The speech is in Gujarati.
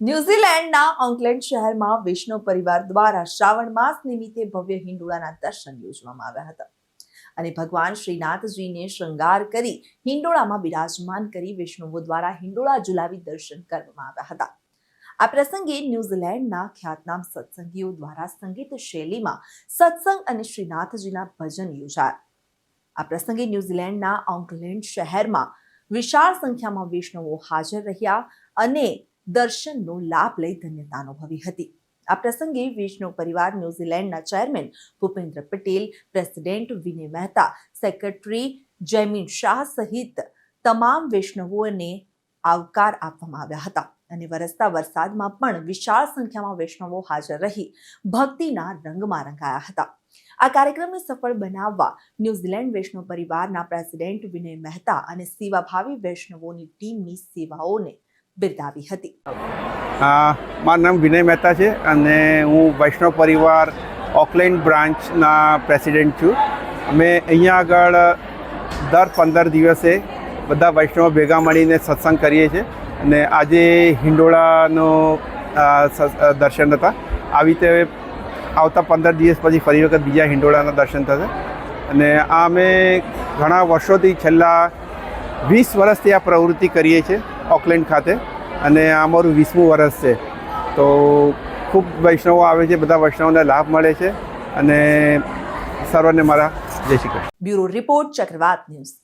ન્યુઝીલેન્ડના ઓકલેન્ડ શહેરમાં વૈષ્ણવ પરિવાર દ્વારા શ્રાવણ માસ નિમિત્તે ભવ્ય હિંડોળાના દર્શન યોજવામાં આવ્યા હતા. અને ભગવાન શ્રીનાથજીને શૃંગાર કરી હિંડોળામાં બિરાજમાન કરી વિષ્ણુઓ દ્વારા હિંડોળા ઝુલાવી દર્શન કરવામાં આવ્યા હતા. આ પ્રસંગે ન્યુઝીલેન્ડના ખ્યાતનામ સત્સંગીઓ દ્વારા સંગીત શૈલીમાં સત્સંગ અને શ્રીનાથજીના ભજન યોજાયા. આ પ્રસંગે ન્યુઝીલેન્ડના ઓકલેન્ડ શહેરમાં વિશાળ સંખ્યામાં વૈષ્ણવો હાજર રહ્યા અને દર્શનનો લાભ લઈ ધન્યતા અનુભવી હતી. આ પ્રસંગે Vishnu Parivar ન્યુઝીલેન્ડના chairman Bhupendra Patel, president Vinay Mehta, secretary Jaymin Shah સહિત તમામ વૈષ્ણવોને આવકાર આપવામાં આવ્યા હતા. અને વરસતા વરસાદમાં પણ વિશાળ સંખ્યામાં વૈષ્ણવો હાજર રહી ભક્તિના રંગમાં રંગાયા હતા. આ કાર્યક્રમને સફળ બનાવવા ન્યુઝીલેન્ડ વૈષ્ણવ પરિવારના પ્રેસિડેન્ટ વિનય મહેતા અને સેવાભાવી વૈષ્ણવોની ટીમની સેવાઓને બિરદાવી હતી. મારું નામ વિનય મહેતા છે અને હું વૈષ્ણવ પરિવાર ઓકલેન્ડ બ્રાન્ચના પ્રેસિડેન્ટ છું. અમે અહીંયા આગળ દર પંદર દિવસે બધા વૈષ્ણવ ભેગા મળીને સત્સંગ કરીએ છીએ અને આજે હિંડોળાનો દર્શન હતા. આવી રીતે આવતા પંદર દિવસ પછી ફરી વખત બીજા હિંડોળાના દર્શન થશે. અને આ અમે ઘણા વર્ષોથી છેલ્લા વીસ વર્ષથી આ પ્રવૃત્તિ કરીએ છીએ ઓકલેન્ડ ખાતે અને આ અમારું વીસમું વર્ષ છે. તો ખૂબ વૈષ્ણવો આવે છે, બધા વૈષ્ણવોને લાભ મળે છે અને સર્વને મારા જય Shri Krishna. Bureau report Chakravat news.